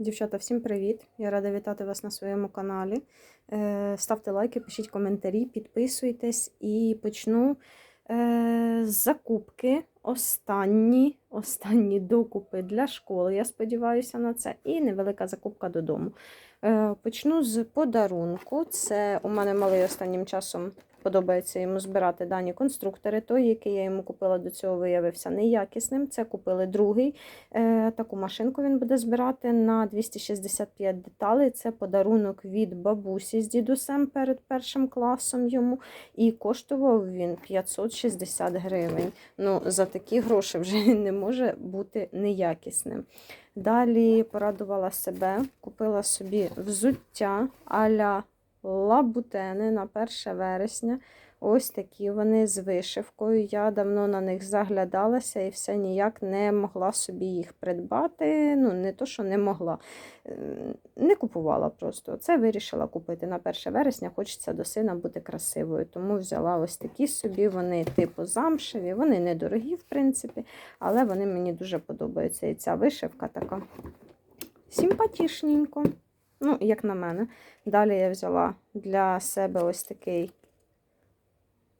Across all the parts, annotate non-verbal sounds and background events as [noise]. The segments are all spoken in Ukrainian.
Дівчата, всім привіт! Я рада вітати вас на своєму каналі. Е, Ставте лайки, пишіть коментарі, підписуйтесь і почну е, з закупки. Останні, останні докупи для школи. Я сподіваюся на це. І невелика закупка додому. Е, Почну з подарунку. Це у мене малий останнім часом подобається йому збирати дані конструктори. Той, який я йому купила до цього, виявився неякісним. Це купили другий. Е, Таку машинку він буде збирати на 265 деталей. Це подарунок від бабусі з дідусем перед першим класом йому. І коштував він 560 гривень. Ну, за такі гроші вже він [laughs] не може бути неякісним. Далі порадувала себе, купила собі взуття а-ля лабутени на 1 вересня. Ось такі вони з вишивкою. Я давно на них заглядалася і все ніяк не могла собі їх придбати. Ну, не то, що не могла, Ем, не купувала просто. Це вирішила купити на 1 вересня. Хочеться до сина бути красивою. Тому взяла ось такі собі. Вони типу замшеві, вони недорогі, в принципі, але вони мені дуже подобаються. І ця вишивка така симпатішненько. Ну, як на мене. Далі я взяла для себе ось такий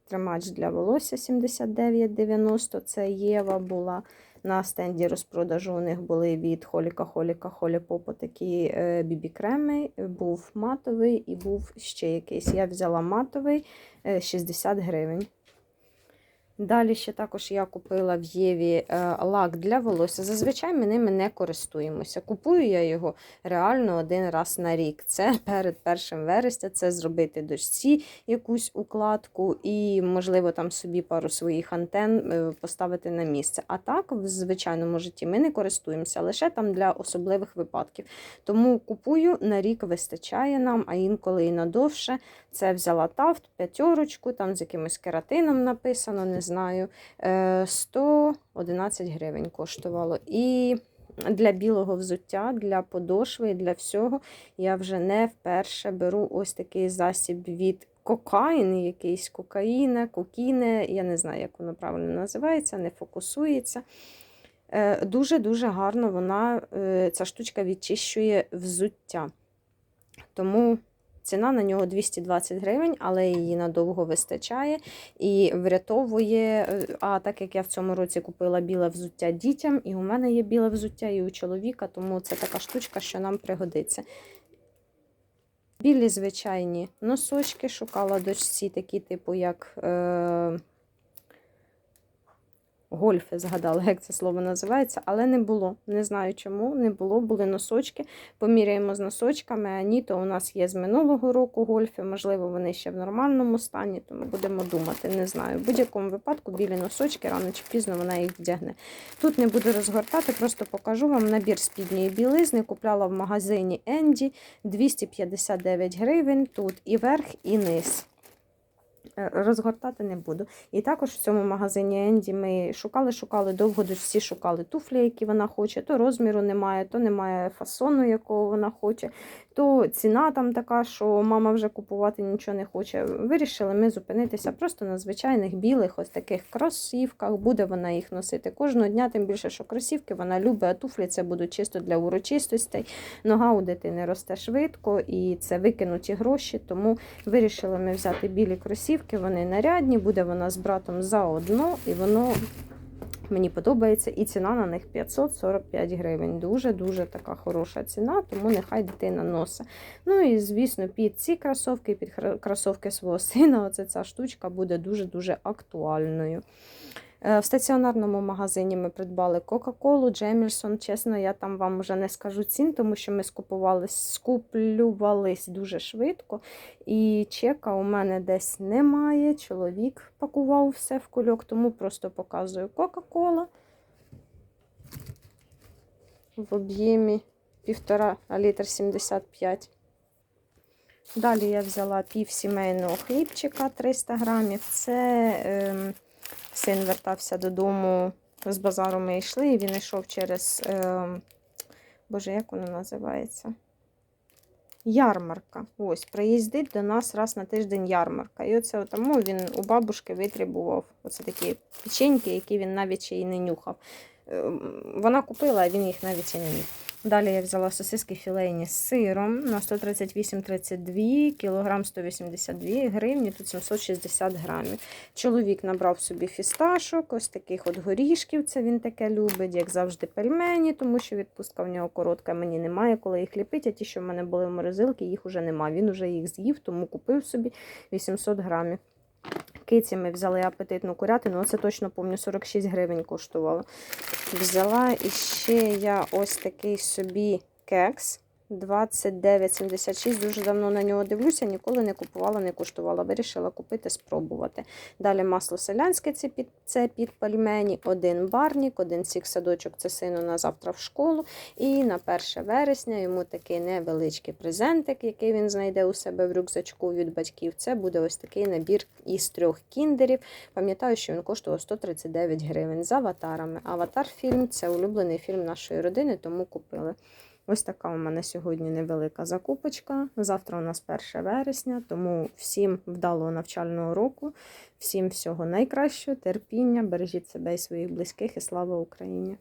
тримач для волосся 79,90. Це Єва була. На стенді розпродажу у них були від Холіка Холіка Холі Попо такі е, бібі-креми. Був матовий і був ще якийсь. Я взяла матовий е, 60 гривень. Далі ще також я купила в Єві е, лак для волосся. Зазвичай ми ними не користуємося. Купую я його реально один раз на рік. Це [laughs] перед першим вересня, це зробити дочці якусь укладку і, можливо, там собі пару своїх антен е, поставити на місце. А так, в звичайному житті ми не користуємося лише там для особливих випадків. Тому купую на рік вистачає нам, а інколи і надовше. Це взяла тафт, п'ятерочку, там з якимось кератином написано, знаю. Е, 111 гривень коштувало. І для білого взуття, для подошви, і для всього я вже не вперше беру ось такий засіб від кокаїн, якийсь кокаїне, кокіне, я не знаю, як воно правильно називається, не фокусується. Е, Дуже-дуже гарно вона, е, ця штучка відчищує взуття. Тому ціна на нього 220 гривень, але її надовго вистачає і врятовує. е, А так як я в цьому році купила біле взуття дітям, і у мене є біле взуття, і у чоловіка, тому це така штучка, що нам пригодиться. Білі звичайні носочки шукала дочці, такі, типу, як. Е... Гольфи згадала, як це слово називається, але не було. Не знаю чому, не було, були носочки. Поміряємо з носочками. А ні, то у нас є з минулого року гольфи, можливо, вони ще в нормальному стані, тому будемо думати, не знаю. В будь-якому випадку білі носочки рано чи пізно вона їх вдягне. Тут не буду розгортати, просто покажу вам набір спідньої білизни. Купляла в магазині Енді 259 гривень. Тут і верх, і низ. Е, Розгортати не буду. І також в цьому магазині Енді ми шукали, шукали, довго всі шукали туфлі, які вона хоче, то розміру немає, то немає фасону, якого вона хоче, то ціна там така, що мама вже купувати нічого не хоче. Вирішили ми зупинитися просто на звичайних білих ось таких кросівках. Буде вона їх носити кожного дня, тим більше, що кросівки вона любить, а туфлі це будуть чисто для урочистостей. Нога у дитини росте швидко і це викинуті гроші, тому вирішили ми взяти білі кросівки, вони нарядні, буде вона з братом заодно, і воно мені подобається. І ціна на них 545 гривень. Дуже-дуже така хороша ціна, тому нехай дитина носить. Ну і, звісно, під ці кросовки, під кросовки свого [laughs] сина, оце ця штучка буде дуже-дуже актуальною. Е, В стаціонарному магазині ми придбали Кока-Колу, Джемільсон. Чесно, я там вам вже не скажу цін, тому що ми скуплювались дуже швидко. І чека у мене десь немає. Чоловік пакував все в кульок, тому просто показую Кока-Кола в об'ємі 1,5 літр 75. Далі я взяла пів сімейного хлібчика 300 грамів. Це ем, син вертався додому з базару. Ми йшли, і він йшов через. е, Боже, як воно називається? Ярмарка. Ось, приїздить до нас раз на тиждень ярмарка. І оце тому він у бабушки витребував оце такі печеньки, які він навіть ще й не нюхав. Ем, Вона купила, а він їх навіть і не нюхав. Далі я взяла сосиски філейні з сиром на 138,32 кг 182 гривні, тут 760 грамів. Чоловік набрав собі фісташок, ось таких от горішків, це він таке любить, як завжди, пельмені, тому що відпустка в нього коротка, мені немає, коли їх ліпити, а ті, що в мене були в морозилці, їх уже немає. Він уже їх з'їв, тому купив собі 800 грамів. Киці ми взяли апетитну курятину, оце точно пам'ятаю, 46 гривень коштувало. Взяла і ще я ось такий собі кекс 29,76. Дуже давно на нього дивлюся, ніколи не купувала, не куштувала. Вирішила купити, спробувати. Далі масло селянське це під, це під пельмені, один барнік, один сік садочок це сину на завтра в школу. І на 1 вересня йому такий невеличкий презентик, який він знайде у себе в рюкзачку від батьків. Це буде ось такий набір із трьох кіндерів. Пам'ятаю, що він коштував 139 гривень з аватарами. Аватар фільм це улюблений фільм нашої родини, тому купили. Ось така у мене сьогодні невелика закупочка. Завтра у нас 1 вересня, тому всім вдалого навчального року, всім всього найкращого, терпіння, бережіть себе і своїх близьких, і слава Україні!